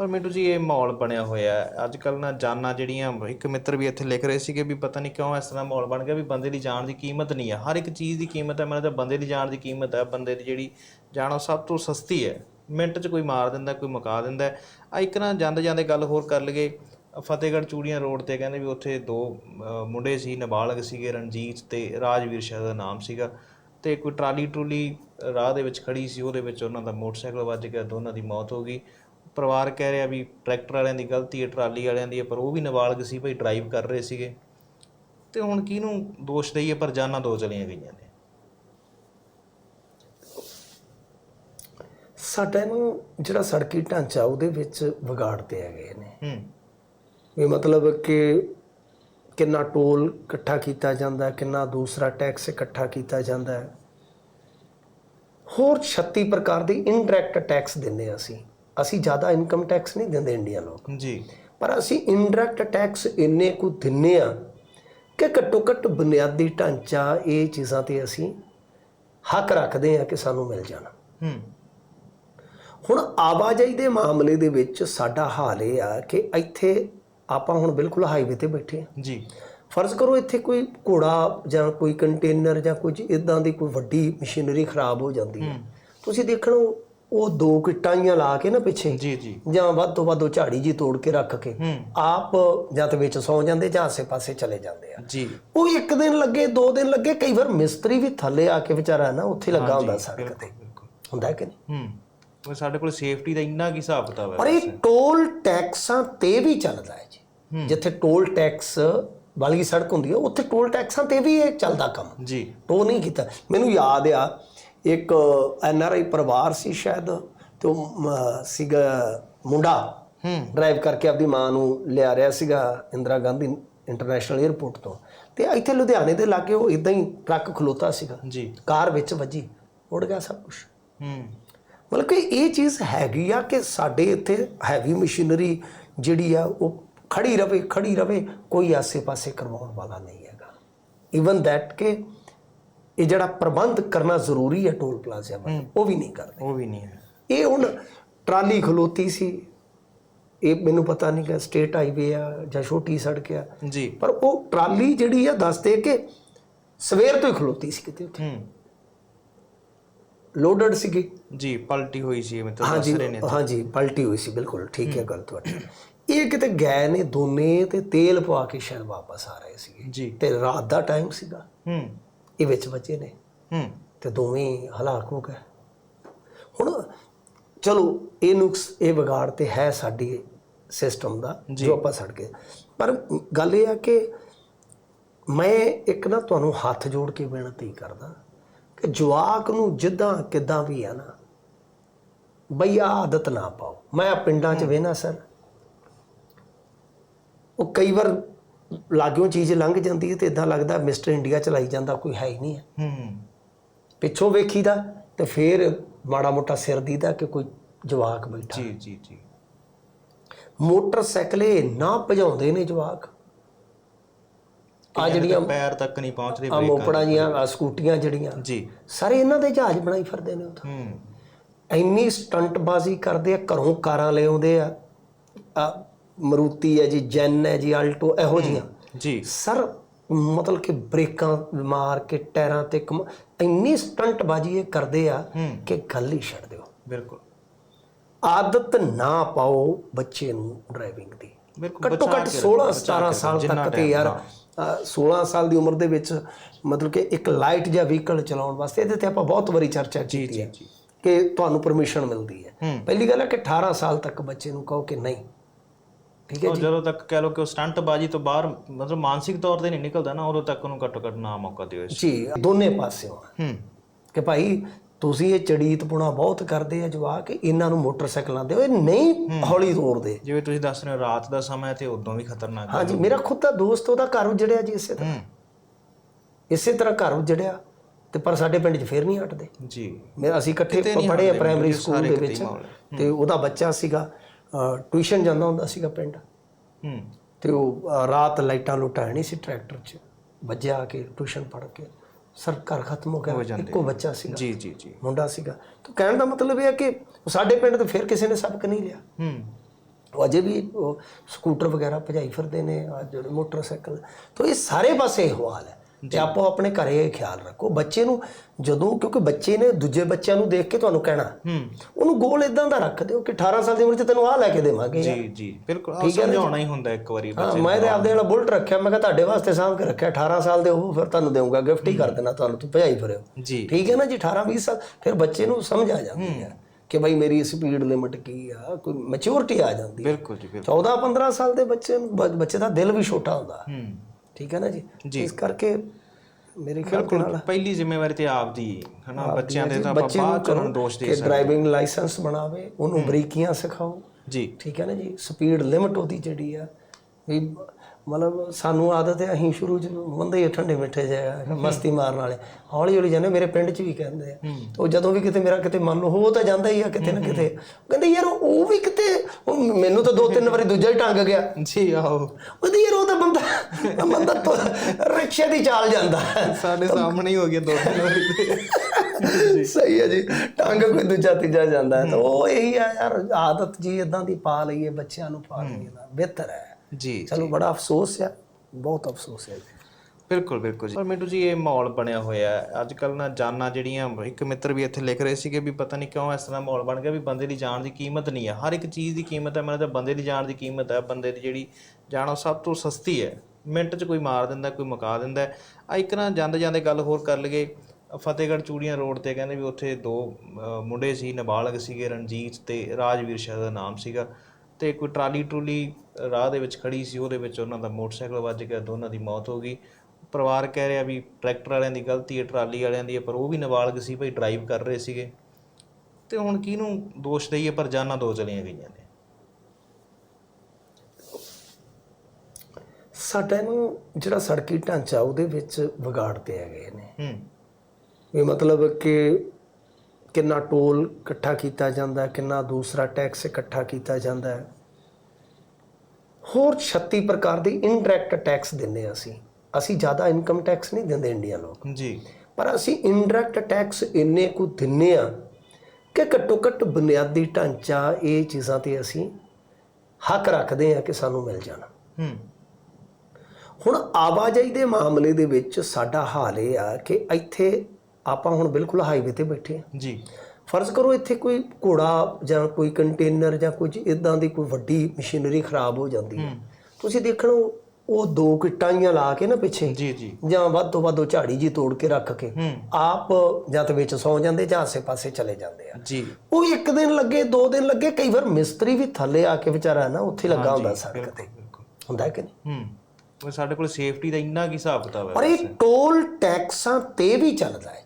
ਪਰ ਮਿੰਟੂ ਜੀ, ਇਹ ਮਾਹੌਲ ਬਣਿਆ ਹੋਇਆ ਹੈ। ਅੱਜ ਕੱਲ ਨਾ ਜਾਨਾਂ ਜਿਹੜੀਆਂ, ਇੱਕ ਮਿੱਤਰ ਵੀ ਇੱਥੇ ਲਿਖ ਰਹੇ ਸੀਗੇ ਵੀ ਪਤਾ ਨਹੀਂ ਕਿਉਂ ਇਸ ਤਰ੍ਹਾਂ ਮਾਹੌਲ ਬਣ ਗਿਆ ਵੀ ਬੰਦੇ ਦੀ ਜਾਨ ਦੀ ਕੀਮਤ ਨਹੀਂ ਹੈ। ਹਰ ਇੱਕ ਚੀਜ਼ ਦੀ ਕੀਮਤ ਹੈ ਮੈਨੂੰ ਤਾਂ ਬੰਦੇ ਦੀ ਜਾਨ ਦੀ ਕੀਮਤ ਹੈ, ਬੰਦੇ ਦੀ ਜਿਹੜੀ ਜਾਨ ਉਹ ਸਭ ਤੋਂ ਸਸਤੀ ਹੈ। ਮਿੰਟ 'ਚ ਕੋਈ ਮਾਰ ਦਿੰਦਾ, ਕੋਈ ਮੁਕਾ ਦਿੰਦਾ ਆ ਇੱਕ ਨਾ ਜਾਂਦੇ ਜਾਂਦੇ ਗੱਲ ਹੋਰ ਕਰ ਲਈਏ। ਫਤਿਹਗੜ੍ਹ ਚੂੜੀਆਂ ਰੋਡ ਤੇ ਕਹਿੰਦੇ ਵੀ ਉੱਥੇ ਦੋ ਮੁੰਡੇ ਸੀ, ਨਾਬਾਲਗ ਸੀਗੇ, ਰਣਜੀਤ ਤੇ ਰਾਜਵੀਰ ਸ਼ਾਹ ਦਾ ਨਾਮ ਸੀਗਾ। ਤੇ ਕੋਈ ਟਰਾਲੀ ਟਰੂਲੀ ਰਾਹ ਦੇ ਵਿੱਚ ਖੜੀ ਸੀ, ਉਹਦੇ ਵਿੱਚ ਉਹਨਾਂ ਦਾ ਮੋਟਰਸਾਈਕਲ ਵੱਜ ਗਿਆ, ਦੋਨਾਂ ਦੀ ਮੌਤ ਹੋ ਗਈ। ਪਰਿਵਾਰ ਕਹਿ ਰਿਹਾ ਵੀ ਟਰੈਕਟਰ ਵਾਲਿਆਂ ਦੀ ਗਲਤੀ ਹੈ ਟਰਾਲੀ ਵਾਲਿਆਂ ਦੀ ਹੈ ਪਰ ਉਹ ਵੀ ਨਾਬਾਲਗ ਸੀ ਭਾਈ ਡਰਾਈਵ ਕਰ ਰਹੇ ਸੀਗੇ। ਤੇ ਹੁਣ ਕਿਹਨੂੰ ਦੋਸ਼ ਦਈਏ ਪਰ ਜਾਨਾਂ ਦੋ ਚਲੀਆਂ ਗਈਆਂ ਨੇ। ਸਾਡਾ ਨੂੰ ਜਿਹੜਾ ਸੜਕੀ ਢਾਂਚਾ ਉਹਦੇ ਵਿੱਚ ਵਿਗਾੜਦੇ ਹੈਗੇ ਨੇ। ਹੂੰ। ਵੀ ਮਤਲਬ ਕਿ ਕਿੰਨਾ ਟੋਲ ਇਕੱਠਾ ਕੀਤਾ ਜਾਂਦਾ ਕਿੰਨਾ ਦੂਸਰਾ ਟੈਕਸ ਇਕੱਠਾ ਕੀਤਾ ਜਾਂਦਾ। ਹੋਰ 36 ਪ੍ਰਕਾਰ ਦੇ ਇਨਡਾਇਰੈਕਟ ਟੈਕਸ ਦਿੰਦੇ ਅਸੀਂ। ਅਸੀਂ ਜ਼ਿਆਦਾ ਇਨਕਮ ਟੈਕਸ ਨਹੀਂ ਦਿੰਦੇ ਇੰਡੀਆ ਲੋਕ। ਜੀ। ਪਰ ਅਸੀਂ ਇਨਡਾਇਰੈਕਟ ਟੈਕਸ ਇੰਨੇ ਕੁ ਦਿੰਨੇ ਆ ਕਿ ਘੱਟੋ ਘੱਟ ਬੁਨਿਆਦੀ ਢਾਂਚਾ ਇਹ ਚੀਜ਼ਾਂ ਤੇ ਅਸੀਂ ਹੱਕ ਰੱਖਦੇ ਆ ਕਿ ਸਾਨੂੰ ਮਿਲ ਜਾਣ। ਹੂੰ। ਹੁਣ ਆਵਾਜਾਈ ਦੇ ਮਾਮਲੇ ਦੇ ਵਿੱਚ ਸਾਡਾ ਹਾਲ ਇਹ ਆ ਕਿ ਇੱਥੇ ਆਪਾਂ ਹੁਣ ਬਿਲਕੁਲ ਹਾਈਵੇ ਤੇ ਬੈਠੇ ਆ। ਜੀ। ਫਰਜ਼ ਕਰੋ ਇੱਥੇ ਕੋਈ ਘੋੜਾ ਜਾਂ ਕੋਈ ਕੰਟੇਨਰ ਜਾਂ ਕੁਝ ਇਦਾਂ ਦੀ ਕੋਈ ਵੱਡੀ ਮਸ਼ੀਨਰੀ ਖਰਾਬ ਹੋ ਜਾਂਦੀ ਹੈ। ਤੁਸੀਂ ਦੇਖਣੋ ਉਹ ਦੋ ਕਿਟਾਈਆਂ ਲਾ ਕੇ ਨਾ ਪਿੱਛੇ ਜੀ ਜੀ। ਜਾਂ ਵੱਧ ਤੋਂ ਵੱਧ ਉਹ ਝਾੜੀ ਜੀ ਤੋੜ ਕੇ ਰੱਖ ਕੇ ਆਪ ਜਾਂ ਤੇ ਵਿੱਚ ਸੌ ਜਾਂਦੇ ਜਾਂ ਆਸੇ-ਪਾਸੇ ਚਲੇ ਜਾਂਦੇ ਆ। ਜੀ। ਉਹ ਇੱਕ ਦਿਨ ਲੱਗੇ ਦੋ ਦਿਨ ਲੱਗੇ ਕਈ ਵਾਰ ਮਿਸਤਰੀ ਵੀ ਥੱਲੇ ਆ ਕੇ ਵਿਚਾਰਾ ਨਾ ਉੱਥੇ ਲੱਗਾ ਹੁੰਦਾ ਸੜਕ ਤੇ। ਹੁੰਦਾ ਕਿ ਨਹੀਂ? ਹੂੰ। ਉਹ ਸਾਡੇ ਕੋਲ ਸੇਫਟੀ ਦਾ ਇੰਨਾ ਕੀ ਹਿਸਾਬ ਕਿਤਾਬ ਪਰ ਹੈ ਇਹ ਟੋਲ ਟੈਕਸਾਂ ਤੇ ਵੀ ਚੱਲਦਾ ਹੈ ਜੀ। ਜਿੱਥੇ ਟੋਲ ਟੈਕਸ ਵਾਲੀ ਸੜਕ ਹੁੰਦੀ ਹੈ ਉੱਥੇ ਟੋਲ ਟੈਕਸਾਂ ਤੇ ਵੀ ਇਹ ਚੱਲਦਾ ਕੰਮ। ਜੀ। ਟੋ ਨਹੀਂ ਕੀਤਾ। ਮੈਨੂੰ ਯਾਦ ਆ ਇੱਕ ਐਨ ਆਰ ਆਈ ਪਰਿਵਾਰ ਸੀ ਸ਼ਾਇਦ ਤੇ ਉਹ ਸੀਗਾ ਮੁੰਡਾ ਹੂੰ। ਡਰਾਈਵ ਕਰਕੇ ਆਪਦੀ ਮਾਂ ਨੂੰ ਲਿਆ ਰਿਹਾ ਸੀਗਾ ਇੰਦਰਾ ਗਾਂਧੀ ਇੰਟਰਨੈਸ਼ਨਲ 에ਅਰਪੋਰਟ ਤੋਂ ਤੇ ਇੱਥੇ ਲੁਧਿਆਣੇ ਦੇ ਲਾਗੇ ਉਹ ਇਦਾਂ ਹੀ ਟਰੱਕ ਖਲੋਤਾ ਸੀਗਾ। ਜੀ। ਕਾਰ ਵਿੱਚ ਵੱਜੀ ਉੜ ਗਿਆ ਸਭ ਕੁਝ ਹੂੰ। ਮਤਲਬ ਕਿ ਇਹ ਚੀਜ਼ ਹੈਗੀ ਆ ਕਿ ਸਾਡੇ ਇੱਥੇ ਹੈਵੀ ਮਸ਼ੀਨਰੀ ਜਿਹੜੀ ਆ ਉਹ ਖੜੀ ਰਵੇ ਖੜੀ ਰਵੇ ਕੋਈ ਆਸੇ-ਪਾਸੇ ਕਰਵਾਉਣ ਵਾਲਾ ਨਹੀਂ ਹੈਗਾ। ਇਵਨ ਦੈਟ ਕਿ ਇਹ ਜਿਹੜਾ ਪ੍ਰਬੰਧ ਕਰਨਾ ਜ਼ਰੂਰੀ ਹੈ ਟੋਲ ਪਲਾਜ਼ਾ ਦਾ ਉਹ ਵੀ ਨਹੀਂ ਕਰਦੇ। ਉਹ ਵੀ ਨਹੀਂ ਹੈ। ਇਹ ਹੁਣ ਟਰਾਲੀ ਖਲੋਤੀ ਸੀ। ਇਹ ਮੈਨੂੰ ਪਤਾ ਨਹੀਂ ਕਿ ਸਟੇਟ ਹਾਈਵੇ ਆ ਜਾਂ ਛੋਟੀ ਸੜਕ ਆ। ਜੀ। ਪਰ ਉਹ ਟਰਾਲੀ ਜਿਹੜੀ ਆ ਦੱਸਦੇ ਕਿ ਸਵੇਰ ਤੋਂ ਹੀ ਖਲੋਤੀ ਸੀ ਕਿਤੇ ਉੱਥੇ। ਹੂੰ। ਲੋਡਡ ਸੀਗੀ। ਜੀ ਪਲਟੀ ਹੋਈ ਸੀ ਮੈਂ ਤਾਂ ਦੱਸ ਰਹੇ ਨੇ। ਹਾਂਜੀ ਪਲਟੀ ਹੋਈ ਸੀ ਬਿਲਕੁਲ ਠੀਕ ਹੈ। ਗੱਲ ਤੁਹਾਡੀ। ਇਹ ਕਿਤੇ ਗਏ ਨੇ ਦੋਨੇ ਤੇ ਤੇਲ ਪਵਾ ਕੇ ਸ਼ਾਇਦ ਵਾਪਸ ਆ ਰਹੇ ਸੀਗੇ। ਜੀ। ਤੇ ਰਾਤ ਦਾ ਟਾਈਮ ਸੀਗਾ। ਹੂੰ। ਇਹ ਵਿੱਚ ਬੱਚੇ ਨੇ। ਹੂੰ। ਤੇ ਦੋਵੇਂ ਹਲਾਕ ਹੋ ਗਏ। ਹੁਣ ਚਲੋ ਇਹ ਨੁਕਸ ਇਹ ਵਿਗਾੜ ਤੇ ਹੈ ਸਾਡੀ ਸਿਸਟਮ ਦਾ ਜੋ। ਆਪਾਂ ਸੜ ਗਏ ਪਰ ਗੱਲ ਇਹ ਆ ਕਿ ਮੈਂ ਇੱਕ ਨਾ ਤੁਹਾਨੂੰ ਹੱਥ ਜੋੜ ਕੇ ਬੇਨਤੀ ਕਰਦਾ ਕਿ ਜਵਾਕ ਨੂੰ ਜਿੱਦਾਂ ਕਿਦਾਂ ਵੀ ਆ ਨਾ ਬਈ ਆਦਤ ਨਾ ਪਾਓ। ਮੈਂ ਪਿੰਡਾਂ 'ਚ ਵੇਨਾ ਸਰ। ਉਹ ਕਈ ਵਾਰ ਲਾਗਿਓਂ ਚੀਜ਼ ਲੰਘ ਜਾਂਦੀ ਹੈ ਤੇ ਇਦਾਂ ਲੱਗਦਾ ਮਿਸਟਰ ਇੰਡੀਆ ਚਲਾਈ ਜਾਂਦਾ ਕੋਈ ਹੈ ਹੀ ਨਹੀਂ ਹੈ। ਹੂੰ। ਪਿੱਛੋਂ ਵੇਖੀਦਾ ਤੇ ਫੇਰ ਮਾੜਾ ਮੋਟਾ ਸਿਰ ਦੀਦਾ ਕਿ ਕੋਈ ਜਵਾਕ ਬੈਠਾ। ਜੀ ਜੀ ਜੀ। ਮੋਟਰਸਾਈਕਲ ਨਾ ਭਜਾਉਂਦੇ ਨੇ ਜਵਾਕ। ਆ ਜਿਹੜੀਆਂ ਪੈਰ ਤੱਕ ਨਹੀਂ ਪਹੁੰਚਦੇ ਆ ਮੋਪੜਾਂ ਜੀਆਂ ਸਕੂਟੀਆਂ ਜਿਹੜੀਆਂ ਜੀ। ਸਾਰੇ ਇਹਨਾਂ ਦੇ ਜਹਾਜ਼ ਬਣਾਈ ਫਿਰਦੇ ਨੇ ਉਹ ਤਾਂ। ਹੂੰ। ਇੰਨੀ ਸਟੰਟਬਾਜ਼ੀ ਕਰਦੇ ਆ ਘਰੋਂ ਕਾਰਾਂ ਲੈ ਆਉਂਦੇ ਆ। ਆ ਮਰੂਤੀ ਹੈ ਜੀ ਜੈਨ ਹੈ ਜੀ ਆਲਟੋ ਇਹੋ ਜੀਆਂ ਜੀ। ਸਰ ਮਤਲਬ ਕਿ ਬ੍ਰੇਕਾਂ ਮਾਰ ਕੇ ਟਾਇਰਾਂ ਤੇ ਇੰਨੀ ਸਟੰਟਬਾਜ਼ੀ ਇਹ ਕਰਦੇ ਆ ਕਿ ਗੱਲ ਹੀ ਛੱਡ ਦਿਓ। ਬਿਲਕੁਲ। ਆਦਤ ਨਾ ਪਾਓ ਬੱਚੇ ਨੂੰ ਡਰਾਈਵਿੰਗ ਦੀ। ਘੱਟੋ ਘੱਟ ਕੇ 16 ਰੱਖੋ, ਬਚਾ 17 ਕੇ ਸਾਲ ਤੱਕ ਤੇ ਯਾਰ ਹਾਂ। ਅ, 16 ਸਾਲ ਦੀ ਉਮਰ ਦੇ ਵਿੱਚ ਮਤਲਬ ਕਿ ਇੱਕ ਲਾਈਟ ਜਾਂ ਵਹੀਕਲ ਚਲਾਉਣ ਵਾਸਤੇ ਇਹਦੇ ਤੇ ਆਪਾਂ ਬਹੁਤ ਵਾਰੀ ਚਰਚਾ ਜੀ ਕੀਤੀ ਜੀ ਹੈ ਕਿ ਤੁਹਾਨੂੰ ਪਰਮਿਸ਼ਨ ਮਿਲਦੀ ਹੈ। ਹੂੰ। ਪਹਿਲੀ ਗੱਲ ਹੈ ਕਿ 18 ਸਾਲ ਤੱਕ ਬੱਚੇ ਨੂੰ ਕਹੋ ਕਿ ਨਹੀਂ। ਠੀਕ ਹੈ ਉਹ ਜੀ? ਜਦੋਂ ਤੱਕ ਕਹਿ ਲਓ ਕਿ ਉਹ ਸਟੰਟ ਬਾਜੀ ਤੋਂ ਬਾਹਰ ਮਤਲਬ ਮਾਨਸਿਕ ਤੌਰ ਤੇ ਨਹੀਂ ਨਿਕਲਦਾ ਨਾ ਉਦੋਂ ਤੱਕ ਉਹਨੂੰ ਘੱਟੋ ਘੱਟ ਨਾ ਮੌਕਾ ਦਿਓ ਇਸ ਜੀ ਦੋਨੇ ਪਾਸਿਓਂ ਹੂੰ। ਕਿ ਭਾਈ ਤੁਸੀਂ ਇਹ ਚੜੀਤਪੁਣਾ ਬਹੁਤ ਕਰਦੇ ਆ ਜਵਾਕ ਇਹਨਾਂ ਨੂੰ ਮੋਟਰਸਾਈਕਲਾਂ ਦੇ ਇਹ ਨਹੀਂ ਹੌਲੀ ਤੋਰਦੇ ਜਿਵੇਂ ਤੁਸੀਂ ਦੱਸ ਰਹੇ ਹੋ ਰਾਤ ਦਾ ਸਮਾਂ ਹੈ ਤੇ ਉਦੋਂ ਵੀ ਖਤਰਨਾਕ ਹੈ। ਹਾਂਜੀ ਮੇਰਾ ਖੁਦ ਦਾ ਦੋਸਤ ਉਹਦਾ ਘਰ ਉਜੜਿਆ ਜੀ ਇਸੇ ਤਰ੍ਹਾਂ। ਇਸੇ ਤਰ੍ਹਾਂ ਘਰ ਉਜੜਿਆ ਤੇ ਪਰ ਸਾਡੇ ਪਿੰਡ 'ਚ ਫੇਰ ਨਹੀਂ ਹਟਦੇ। ਜੀ। ਮੈਂ ਅਸੀਂ ਇਕੱਠੇ ਪੜ੍ਹੇ ਪ੍ਰਾਇਮਰੀ ਸਕੂਲ ਦੇ ਵਿੱਚ। ਤੇ ਉਹਦਾ ਬੱਚਾ ਸੀਗਾ ਟਿਊਸ਼ਨ ਜਾਂਦਾ ਹੁੰਦਾ ਸੀਗਾ ਪਿੰਡ। ਹੂੰ। ਤੇ ਉਹ ਰਾਤ ਲਾਈਟਾਂ ਲੁਟਾਇਆ ਨਹੀਂ ਸੀ ਟਰੈਕਟਰ 'ਚ। ਵੱਜਿਆ ਆ ਕੇ ਟਿਊਸ਼ਨ ਪੜ੍ਹ ਕੇ। ਸਰ ਘਰ ਖਤਮ ਹੋ ਗਿਆ। ਇੱਕੋ ਬੱਚਾ ਸੀਗਾ। ਜੀ ਜੀ ਜੀ। ਮੁੰਡਾ ਸੀਗਾ। ਤਾਂ ਕਹਿਣ ਦਾ ਮਤਲਬ ਇਹ ਹੈ ਕਿ ਸਾਡੇ ਪਿੰਡ ਤੇ ਫਿਰ ਕਿਸੇ ਨੇ ਸਬਕ ਨਹੀਂ ਲਿਆ। ਹੂੰ। ਉਹ ਅਜੇ ਵੀ ਸਕੂਟਰ ਵਗੈਰਾ ਭਜਾਈ ਫਿਰਦੇ ਨੇ ਆ ਜਿਹੜੇ ਮੋਟਰਸਾਈਕਲ। ਤਾਂ ਇਹ ਸਾਰੇ ਪਾਸੇ ਇਹੋ ਹਾਲ ਹੈ। ਤੇ ਆਪੋ ਆਪਣੇ ਘਰੇ ਖਿਆਲ ਰੱਖੋ। ਬੱਚੇ ਨੂੰ ਜਦੋਂ ਕਿਉਂਕਿ ਬੱਚੇ ਨੇ ਦੂਜੇ ਬੱਚਿਆਂ ਨੂੰ ਦੇਖ ਕੇ ਤੁਹਾਨੂੰ ਕਹਿਣਾ ਹੂੰ। ਉਹਨੂੰ ਗੋਲ ਇਦਾਂ ਦਾ ਰੱਖ ਦਿਓ ਕਿ 18 ਸਾਲ ਦੀ ਉਮਰ 'ਚ ਤੈਨੂੰ ਆਹ ਲੈ ਕੇ ਦੇਵਾਂਗੇ ਜੀ ਜੀ ਬਿਲਕੁਲ। ਆਹ ਸਮਝਾਉਣਾ ਹੀ ਹੁੰਦਾ ਇੱਕ ਵਾਰੀ ਹਾਂ ਮੈਂ ਤੇ ਆਪਦੇ ਵਾਲਾ ਬੁਲਟ ਰੱਖਿਆ ਮੈਂ ਕਿਹਾ ਤੁਹਾਡੇ ਵਾਸਤੇ ਸਾਂਭ ਕੇ ਰੱਖਿਆ 18 ਸਾਲ ਦੇ ਉਹ ਫਿਰ ਤੁਹਾਨੂੰ ਦੇਵਾਂਗਾ ਗਿਫਟ ਹੀ ਕਰ ਦੇਣਾ ਤੁਹਾਨੂੰ ਤੂੰ ਭਜਾਈ ਫਿਰਿਓ। ਜੀ। ਠੀਕ ਹੈ ਨਾ ਜੀ? 18 20 ਸਾਲ ਫਿਰ ਬੱਚੇ ਨੂੰ ਸਮਝ ਆ ਜਾਂਦੀ ਹੈ। ਕਿ ਭਾਈ ਮੇਰੀ ਸਪੀਡ ਲਿਮਟ ਕੀ ਆ ਕੋਈ ਮੈਚੁਰਿਟੀ ਆ ਜਾਂਦੀ ਹੈ। ਬਿਲਕੁਲ ਜੀ ਬਿਲਕੁਲ। 14 15 ਸਾਲ ਦੇ ਬੱਚੇ ਨੂੰ ਬੱਚੇ ਦਾ ਦਿਲ ਵੀ ਛੋਟਾ ਹੁੰਦਾ। ਹੂੰ। ਠੀਕ ਹੈ ਨਾ ਜੀ? ਇਸ ਕਰਕੇ ਮੇਰੇ ਖਿਆਲ ਬਿਲਕੁਲ ਪਹਿਲੀ ਜ਼ਿੰਮੇਵਾਰੀ ਤੇ ਆਪ ਦੀ ਹਨਾ ਬੱਚਿਆਂ ਦੇ ਤਾਂ ਆਪਾਂ ਬੱਚੇ ਨੂੰ ਬਾਅਦ ਚ ਦੋਸ਼ ਦੇ ਕਿ ਡਰਾਈਵਿੰਗ ਲਾਇਸੈਂਸ ਬਣਾਵੇ ਉਹਨੂੰ ਬਰੀਕੀਆਂ ਸਿਖਾਓ। ਜੀ। ਠੀਕ ਹੈ ਨਾ ਜੀ? ਸਪੀਡ ਲਿਮਟ ਉਹਦੀ ਜਿਹੜੀ ਆ ਵੀ ਮਤਲਬ ਸਾਨੂੰ ਆਦਤ ਹੈ ਅਸੀਂ ਸ਼ੁਰੂ ਚ ਬੰਦੇ ਹੀ ਠੰਡੇ ਮਿੱਠੇ ਜਿਹੇ ਮਸਤੀ ਮਾਰਨ ਵਾਲੇ। ਹੌਲੀ ਹੌਲੀ ਜਾਂਦੇ ਮੇਰੇ ਪਿੰਡ ਚ ਵੀ ਕਹਿੰਦੇ ਆ। ਉਹ ਜਦੋਂ ਵੀ ਕਿਤੇ ਮੇਰਾ ਕਿਤੇ ਮੰਨ ਲਓ ਹੋ ਤਾਂ ਜਾਂਦਾ ਹੀ ਆ ਕਿਤੇ ਨਾ ਕਿਤੇ। ਕਹਿੰਦੇ ਯਾਰ ਉਹ ਵੀ ਕਿਤੇ ਮੈਨੂੰ ਤਾਂ ਦੋ ਤਿੰਨ ਵਾਰੀ ਦੂਜਾ ਹੀ ਟੰਗ ਗਿਆ। ਜੀ ਆਓ ਉਹਦੀ ਯਾਰ ਉਹ ਤਾਂ ਬੰਦਾ ਬੰਦਾ ਤੋਂ ਰਿਕਸ਼ੇ ਦੀ ਚਾਲ ਜਾਂਦਾ ਸਾਡੇ ਸਾਹਮਣੇ ਹੀ ਹੋ ਗਿਆ ਦੋ ਤਿੰਨ ਵਾਰੀ ਸਹੀ ਹੈ ਜੀ। ਟੰਗ ਕੋਈ ਦੂਜਾ ਤੀਜਾ ਜਾਂਦਾ ਤਾਂ ਉਹ ਇਹੀ ਆ ਯਾਰ ਆਦਤ ਜੀ ਇਦਾਂ ਦੀ ਪਾ ਲਈਏ ਬੱਚਿਆਂ ਨੂੰ ਪਾ ਲਈਏ ਬਿਹਤਰ ਹੈ। ਜੀ ਚਲੋ ਬੜਾ ਅਫਸੋਸ ਹੈ ਬਹੁਤ ਅਫਸੋਸ ਹੈ ਬਿਲਕੁਲ ਬਿਲਕੁਲ ਜੀ। ਪਰ ਮਿੰਟੂ ਜੀ ਇਹ ਮਾਹੌਲ ਬਣਿਆ ਹੋਇਆ ਹੈ। ਅੱਜ ਕੱਲ ਨਾ ਜਾਨਾਂ ਜਿਹੜੀਆਂ ਇੱਕ ਮਿੱਤਰ ਵੀ ਇੱਥੇ ਲਿਖ ਰਹੇ ਸੀਗੇ ਵੀ ਪਤਾ ਨਹੀਂ ਕਿਉਂ ਇਸ ਤਰ੍ਹਾਂ ਮਾਹੌਲ ਬਣ ਗਿਆ ਵੀ ਬੰਦੇ ਦੀ ਜਾਨ ਦੀ ਕੀਮਤ ਨਹੀਂ ਹੈ ਹਰ ਇੱਕ ਚੀਜ਼ ਦੀ ਕੀਮਤ ਹੈ ਮੈਨੂੰ ਤਾਂ ਬੰਦੇ ਦੀ ਜਾਨ ਦੀ ਕੀਮਤ ਹੈ ਬੰਦੇ ਦੀ ਜਿਹੜੀ ਜਾਨ ਉਹ ਸਭ ਤੋਂ ਸਸਤੀ ਹੈ। ਮਿੰਟ 'ਚ ਕੋਈ ਮਾਰ ਦਿੰਦਾ ਕੋਈ ਮੁਕਾ ਦਿੰਦਾ ਆ ਇੱਕ ਨਾ ਜਾਂਦੇ ਜਾਂਦੇ ਗੱਲ ਹੋਰ ਕਰ ਲਈਏ। ਫਤਿਹਗੜ੍ਹ ਚੂੜੀਆਂ ਰੋਡ ਤੇ ਕਹਿੰਦੇ ਵੀ ਉੱਥੇ ਦੋ ਮੁੰਡੇ ਸੀ ਨਾਬਾਲਗ ਸੀਗੇ ਰਣਜੀਤ ਤੇ ਰਾਜਵੀਰ ਸ਼ਾਹ ਦਾ ਨਾਮ ਸੀਗਾ। ਤੇ ਕੋਈ ਟਰਾਲੀ ਟਰੂਲੀ ਰਾਹ ਦੇ ਵਿੱਚ ਖੜੀ ਸੀ ਉਹਦੇ ਵਿੱਚ ਉਹਨਾਂ ਦਾ ਮੋਟਰਸਾਈਕਲ ਵੱਜ ਗਿਆ ਦੋਨਾਂ ਦੀ ਮੌਤ ਹੋ ਗਈ। ਪਰਿਵਾਰ ਕਹਿ ਰਿਹਾ ਵੀ ਟਰੈਕਟਰ ਵਾਲਿਆਂ ਦੀ ਗਲਤੀ ਹੈ ਟਰਾਲੀ ਵਾਲਿਆਂ ਦੀ ਹੈ ਪਰ ਉਹ ਵੀ ਨਾਬਾਲਗ ਸੀ ਭਾਈ ਡਰਾਈਵ ਕਰ ਰਹੇ ਸੀਗੇ। ਤੇ ਹੁਣ ਕਿਹਨੂੰ ਦੋਸ਼ ਦਈਏ ਪਰ ਜਾਨਾਂ ਦੋ ਚਲੀਆਂ ਗਈਆਂ ਨੇ। ਸਾਡਾ ਨੂੰ ਜਿਹੜਾ ਸੜਕੀ ਢਾਂਚਾ ਉਹਦੇ ਵਿੱਚ ਵਿਗਾੜ ਤੇ ਹੈਗੇ ਨੇ। ਹੂੰ। ਵੀ ਮਤਲਬ ਕਿ ਕਿੰਨਾ ਟੋਲ ਇਕੱਠਾ ਕੀਤਾ ਜਾਂਦਾ ਹੈ ਕਿੰਨਾ ਦੂਸਰਾ ਟੈਕਸ ਇਕੱਠਾ ਕੀਤਾ ਜਾਂਦਾ ਹੈ। ਹੋਰ 36 ਪ੍ਰਕਾਰ ਦੇ ਇਨਡਾਇਰੈਕਟ ਟੈਕਸ ਦਿੰਦੇ ਹਾਂ ਅਸੀਂ। ਅਸੀਂ ਜ਼ਿਆਦਾ ਇਨਕਮ ਟੈਕਸ ਨਹੀਂ ਦਿੰਦੇ ਇੰਡੀਆ ਲੋਕ। ਜੀ। ਪਰ ਅਸੀਂ ਇਨਡਾਇਰੈਕਟ ਟੈਕਸ ਇੰਨੇ ਕੁ ਦਿੰਨੇ ਆ ਕਿ ਘੱਟੋ ਘੱਟ ਬੁਨਿਆਦੀ ਢਾਂਚਾ ਇਹ ਚੀਜ਼ਾਂ ਤੇ ਅਸੀਂ ਹੱਕ ਰੱਖਦੇ ਆ ਕਿ ਸਾਨੂੰ ਮਿਲ ਜਾਣ। ਹੂੰ। ਹੁਣ ਆਵਾਜਾਈ ਦੇ ਮਾਮਲੇ ਦੇ ਵਿੱਚ ਸਾਡਾ ਹਾਲ ਇਹ ਆ ਕਿ ਇੱਥੇ ਆਪਾਂ ਹੁਣ ਬਿਲਕੁਲ ਹਾਈਵੇ ਤੇ ਬੈਠੇ ਆ ਜੀ। ਫਰਜ਼ ਕਰੋ ਇੱਥੇ ਕੋਈ ਘੋੜਾ ਜਾਂ ਕੋਈ ਕੰਟੇਨਰ ਜਾਂ ਕੁਝ ਇਦਾਂ ਦੀ ਕੋਈ ਵੱਡੀ ਮਸ਼ੀਨਰੀ ਖਰਾਬ ਹੋ ਜਾਂਦੀ ਹੈ। ਤੁਸੀਂ ਦੇਖਣੋ ਉਹ ਦੋ ਕਿਟਾਈਆਂ ਲਾ ਕੇ ਨਾ ਪਿੱਛੇ ਜੀ ਜੀ। ਜਾਂ ਵੱਧ ਤੋਂ ਵੱਧ ਉਹ ਝਾੜੀ ਜੀ ਤੋੜ ਕੇ ਰੱਖ ਕੇ ਆਪ ਜਾਂ ਤਾਂ ਵਿੱਚ ਸੌ ਜਾਂਦੇ ਜਾਂ ਆਸੇ ਪਾਸੇ ਚਲੇ ਜਾਂਦੇ ਆ। ਜੀ। ਉਹ ਇੱਕ ਦਿਨ ਲੱਗੇ ਦੋ ਦਿਨ ਲੱਗੇ ਕਈ ਵਾਰ ਮਿਸਤਰੀ ਵੀ ਥੱਲੇ ਆ ਕੇ ਵਿਚਾਰਾ ਨਾ ਉੱਥੇ ਲੱਗਾ ਹੁੰਦਾ ਸੜਕ ਤੇ। ਹੁੰਦਾ ਹੈ ਕਿ ਨਹੀਂ? ਹੂੰ। ਉਹ ਸਾਡੇ ਕੋਲ ਸੇਫਟੀ ਦਾ ਇੰਨਾ ਕੀ ਹਿਸਾਬ ਕਿਤਾਬ ਹੈ ਪਰ ਇਹ ਟੋਲ ਟੈਕਸਾਂ ਤੇ ਵੀ ਚੱਲਦਾ ਹੈ।